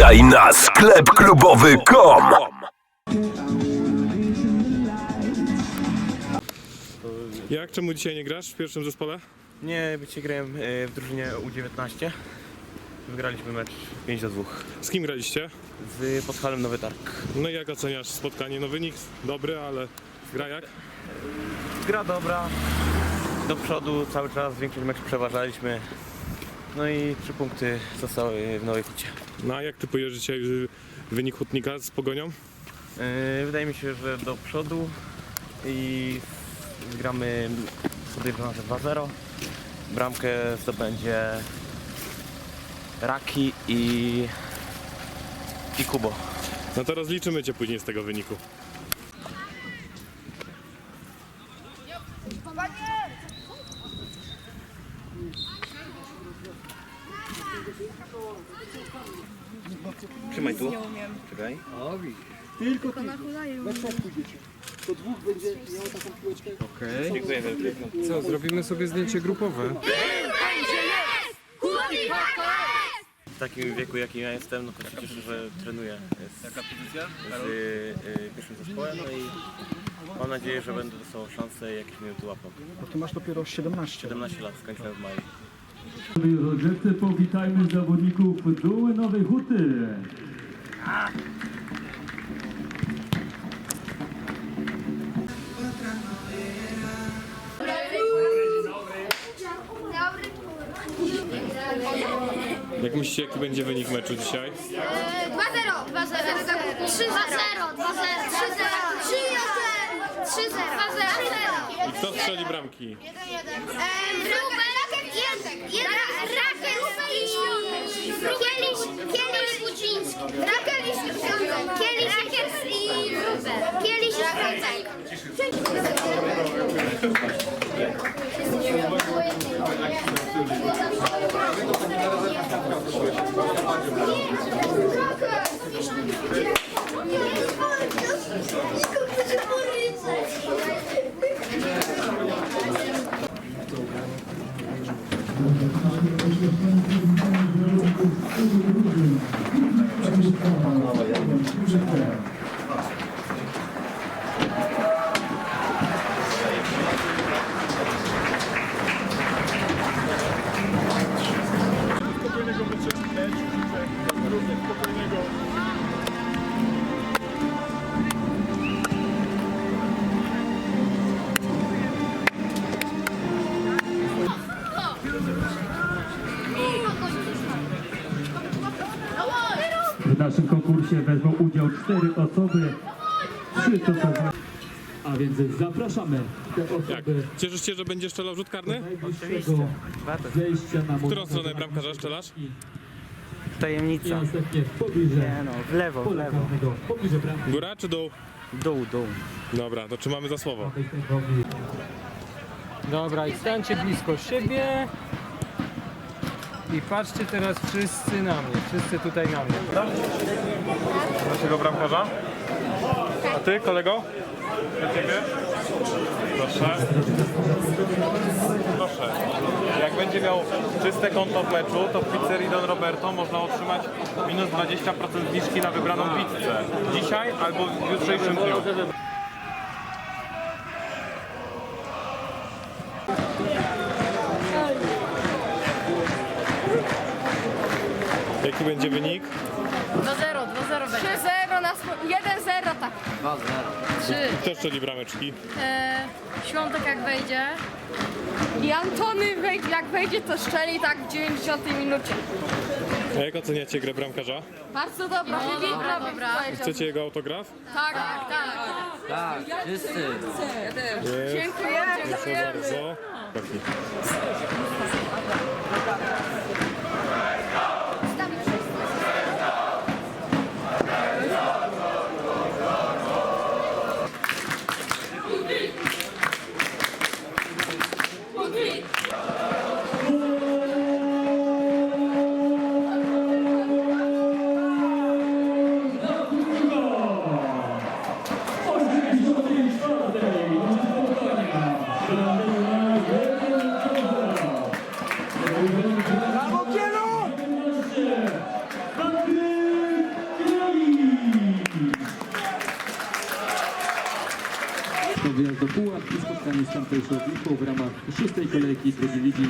Wpadaj na sklep klubowy.com. Jak? Czemu dzisiaj nie grasz w pierwszym zespole? Nie, dzisiaj grałem e, w drużynie U19. Wygraliśmy mecz 5 do 2 Z kim graliście? z Podhalem Nowy Targ. No i jak oceniasz spotkanie? No wynik dobry, ale gra jak? Gra dobra, do przodu cały czas, większość meczu przeważaliśmy. No i trzy punkty zostały w Nowej Hucie. No a jak typujesz dzisiaj wynik Hutnika z Pogonią? E, Wydaje mi się, że do przodu i gramy że 2-0. Bramkę zdobędzie Raki i, i Kubo. No to rozliczymy cię później z tego wyniku. Trzymaj tu. Czekaj. Dziękuję wielkie. Co, zrobimy sobie zdjęcie grupowe? W takim wieku, jakim ja jestem, no to się cieszę, że trenuję z, Jaka pozycja? z y, y, pierwszym zespołem, no i mam nadzieję, że będę dostał szansę jakieś minuty łapał. Bo ty masz dopiero 17. 17 lat, skończyłem w maju. Rozgrzewce powitajmy zawodników Duły Nowej Huty. Jak myślicie, jaki będzie wynik meczu dzisiaj? 2-0, 2-0, 3-0, 2-0, 3-0, 3-0, 3-0, I kto strzeli bramki? Rakiet i Świątek. Kieliś Buciński. Rakiet i Świątek. Kieliś i Wróbel. Kieliś i Świątek. W naszym konkursie wezmą udział cztery osoby. Trzy to są... A więc zapraszamy te Jak? osoby Cieszysz się, że będziesz strzelał rzut karny? najbliższego zejścia na W którą stronę bramkarza strzelasz? I Tajemnica. następnie w pobliże no, w lewo, w pola lewo. karnego, w pobliże bramki. Góra czy dół? Dół, dół. Dobra, to trzymamy za słowo. Dobra, i stańcie blisko siebie. I patrzcie teraz wszyscy na mnie, wszyscy tutaj na mnie. Naszego bramkarza? A ty, kolego? Dla ciebie? Proszę. Proszę. Jak będzie miał czyste konto w meczu, to w pizzerii Don Roberto można otrzymać minus 20% zniżki na wybraną pizzę. Dzisiaj albo w jutrzejszym dniu. Jaki będzie wynik? 2-0, 2-0 będzie. 3-0 na swo- 1-0 tak. 2-0. 3. Kto strzeli brameczki? E, Świątek jak wejdzie. I Antony wejdzie, jak wejdzie to strzeli tak w 90 minucie. A jak oceniacie grę bramkarza? Bardzo dobra, wybitna dobra. Chcecie jego autograf? Tak, tak, tak. Jest. Dziękuję. Proszę bardzo. Taki. Wyjazd do Puław i spotkanie z tamtejszą Wisłą w ramach szóstej kolejki drugiej ligi